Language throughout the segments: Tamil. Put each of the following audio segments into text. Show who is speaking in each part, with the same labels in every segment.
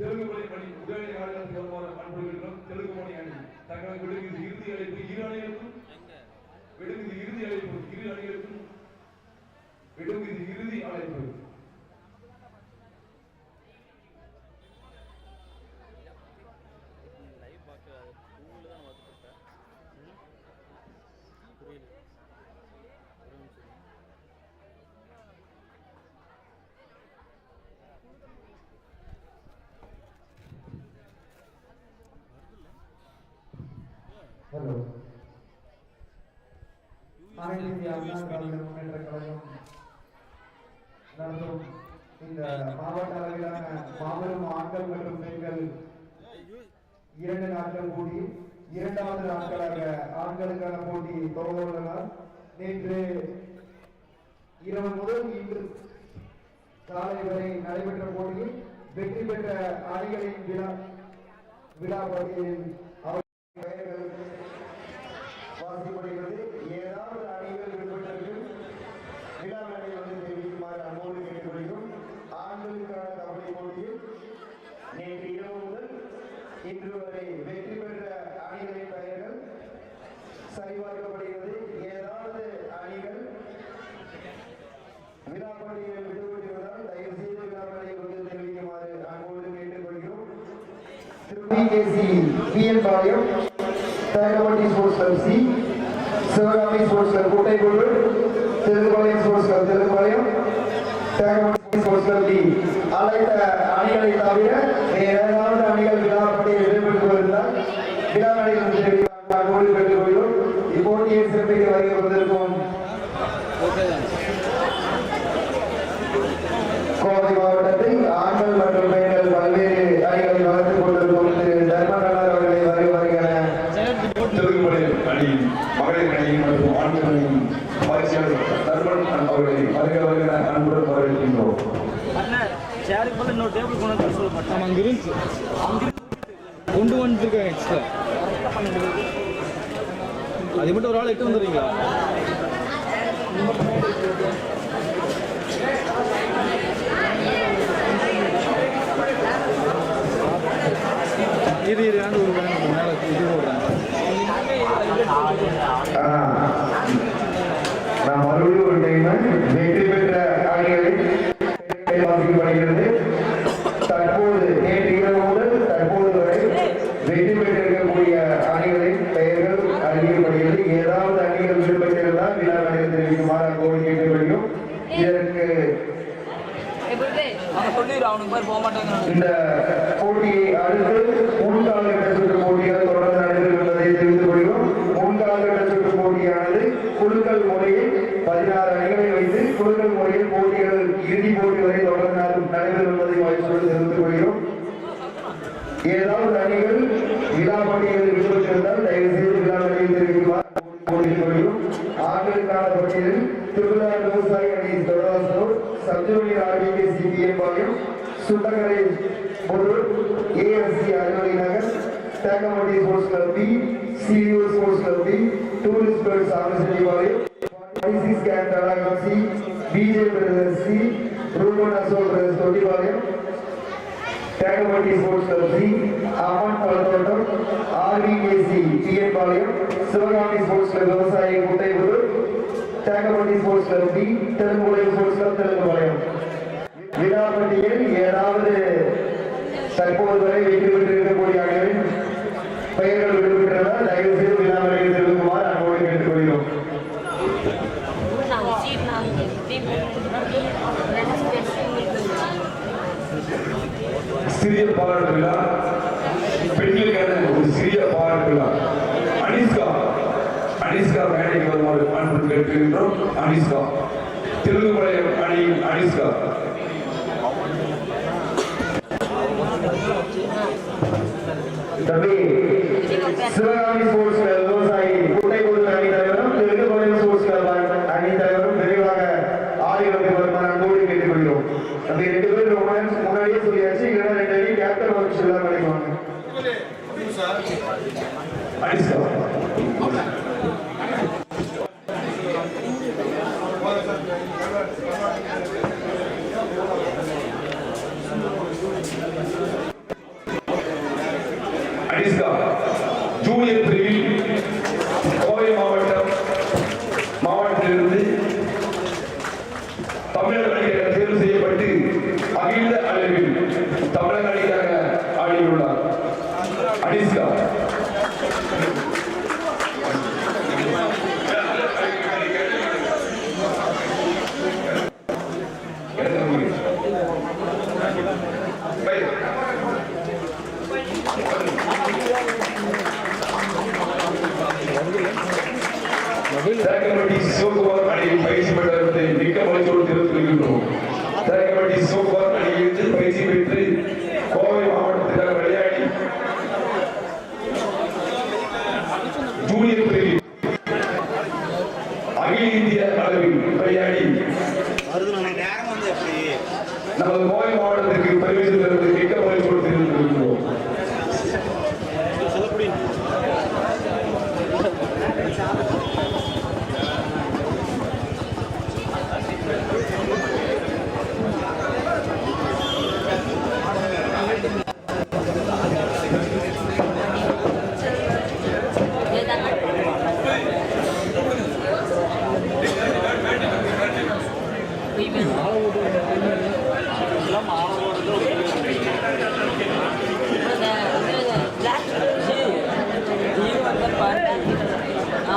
Speaker 1: தெலுங்கு மொழி பணி உடனடி ஆளுநர் வருமானம் தெலுங்கு மொழி அணி. தங்களுக்கு விடுகிறது இறுதி அழைப்பு இரு அணிகளுக்கும் விடுகிறது இறுதி அழைப்பு இரு அணிகளுக்கும் விடுகிறது இறுதி அழைப்பு.
Speaker 2: ஹலோ அனைத்து இந்திய அண்ணா திராவிட முன்னேற்ற கழகம் நடத்தும். இந்த மாவட்ட அளவிலான மாபெரும் ஆண்கள் மற்றும் பெண்கள் இரண்டு நாட்கள் கூடி இரண்டாவது நாட்களாக ஆண்களுக்கான போட்டி தொடங்க உள்ளனர் நேற்று இரவு முதல் இன்று காலை வரை நடைபெற்ற போட்டியில் வெற்றி பெற்ற அணிகளின் விழா விழா பகுதியில் அவர் பெயர்கள் வாசிக்கப்படுகிறது ஏதாவது அணிகள் விடுபட்டிருக்கு விழா மேடையில் வந்து தெரிவிக்குமாறு அன்போடு கேட்டுக்கொள்கிறோம் ஆண்களுக்கான கபடி போட்டியில் நேற்று இரவு முதல் இன்று வரை வெற்றி பெற்ற அணிகளின் பெயர்கள் சரிபார்க்கப்படுகிறது ஏதாவது அணிகள் விழாப்பள்ளியில் விடுபட்டிருந்தால் தயவு செய்து விழாப்பள்ளியில் வந்து தெரிவிக்குமாறு அன்போடு கேட்டுக்கொள்கிறோம் திருப்பி PN Palayam Tharagavandi sports club C Sivakami sports club Kottaikuzhu Telungupalayam sports club Telungupalayam Tharagavandi sports club D அழைத்த அணிகளை தவிர வேற ஏதாவது அணிகள் விழாப்பட்டியில் ஈடுபட்டு வருந்தால் விழா நடையில் தெரிவிக்குமாறு கேட்டுக்கொள்கிறோம் இப்போட்டியை சிறப்பிக்க வருகை வந்திருக்கும் கோவை மாவட்டத்தில் ஆண்கள் மற்றும் பெண்கள் பல்வேறு அணிகளை வளர்த்துக் கொண்டிருக்கும் திரு தர்மகலர் அவர்களை வருக வருகிற
Speaker 1: தெலுங்கு மொழி அணியின் மகளிர் அணியின் மற்றும் ஆண்கள் அணியின் பயிற்சியாளர் தர்மன் அவர்களை வருக வருகிற அன்புடன் வரவேற்கின்றோம்
Speaker 3: அண்ணா சேருக்கு பதில் இன்னொரு டேபிள் கொண்டு வந்து சொல்ல மாட்டேன்.
Speaker 4: அங்கே இருந்துச்சு கொண்டு வந்துருக்காங்க எக்ஸ்ட்ரா அது மட்டும் ஒரு ஆள் எட்டு வந்துடுறீங்களா? இது இது ஆண்டு ஒரு படம் மேலே இது போடுறாங்க
Speaker 2: நான் மறுபடியும் ஒரு டைம் வெற்றி பெற்ற அணிகளில் வாசிக்கப்படுகிறது தற்போது நேற்று இரவு முதல் தற்போது வரை வெற்றி பெற்றிருக்கக்கூடிய அணிகளின் பெயர்கள் அறிவிக்கப்படுகிறது ஏதாவது அணிகள் விடுபட்டிருந்தால் விழா நடையில் தெரிவிக்குமாறு அங்கோடு கேட்டுக்கொள்கிறோம். இதற்கு இந்த போட்டியை அடுத்து முன்கால்கட்ட சுற்று போட்டிகள் நடைபெறுவதை வாய்ப்புகள் தெரிவித்துக் கொள்கிறோம். ஏதாவது அணிகள் விழா போட்டிகளில் விடுபட்டிருந்தால் தயவு செய்து விழா நிலையில் தெரிவிக்குமாறு ஆண்களுக்கான விவசாய அணி ஆர்பிகே சிபிஎம் பாளையம் சுண்டகரை பொருள் ASC Nagar Thekkamatti sports club B CU sports club B tourist birds ஆலோசனை பாளையம் ஐசிஸ் கேன் சி பிஜே பிரதர்ஸ் சி ரூமன் அசோல் brothers Thottipalayam Thekkamatti sports club C Amman பழத்தோட்டம் RVKC TN Palayam Sivakami sports club விவசாயி குட்டைபுது Thekkamatti sports club D Telungupalayam sports club Telungupalayam. விழாப்பட்டியில் ஏதாவது தற்போது வரை வெற்றி பெற்றிருக்கக்கூடிய அணிகளின் பெயர்கள் விடுபட்டதால் தயவு செய்து விழாவரையில் தெரிவிக்குமாறு அன்போடு கேட்டுக்கொள்கிறோம்.
Speaker 1: சிறிய பாராட்டு விழா பெண்களுக்கான ஒரு சிறிய பாராட்டு விழா அனிஸ்கா. அனிஸ்கா மேடைக்கு வருமாறு அன்பு கேட்கின்றோம் அனிஸ்கா. தெலுங்கு மலையம் அணியின் அனிஸ்கா.
Speaker 2: தம்பி சிவகாமி ஸ்போர்ட்ஸ் கிளப் விவசாயி குட்டைக்குழு அணி தலைவரும் தெலுங்குபாளையம் ஸ்போர்ட்ஸ் கிளப் அணி தலைவரும் விரைவாக ஆடியோக்கு வருமாறு அன்போடு கேட்டுக்கொள்கிறோம் தம்பி ரெண்டு பேரும் ரொம்ப நேரம் முன்னாடியே சொல்லியாச்சு இல்லைன்னா ரெண்டு அணி கேப்டன் ஒர்க்ஸ் எல்லாம் கிடைக்குவாங்க
Speaker 1: அனிஸ்கா தேக்கம்பட்டி சிவகுமார் அணியில் பயிற்சி பெற்றவர்களை மிக்க மகிழ்ச்சியோடு தெரிவித்துக் தேக்கம்பட்டி சிவகுமார் அணியில் பயிற்சி பெற்று கோவை மாவட்டத்திற்காக விளையாடி ஜூனியர் பிரிவில் அகில இந்திய அளவில் விளையாடி நமது கோவை மாவட்டத்திற்கு பெருமை சேர்த்ததற்கு மிக்க மகிழ்ச்சியோடு தெரிவித்துக்
Speaker 2: தம்பி சேகமட்ட அணி சிடி இரண்டு விழாக்குழு உறுப்பினர்களும் படிப்போம் சேகமட்டி அணி சி மற்றும் டி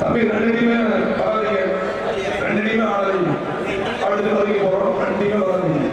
Speaker 1: தம்பி ரெண்டுமே டீமே வராதீங்க ரெண்டு ஆடாதீங்க. அடுத்து வரைக்கும் போறோம். ரெண்டுமே டீமே வராதீங்க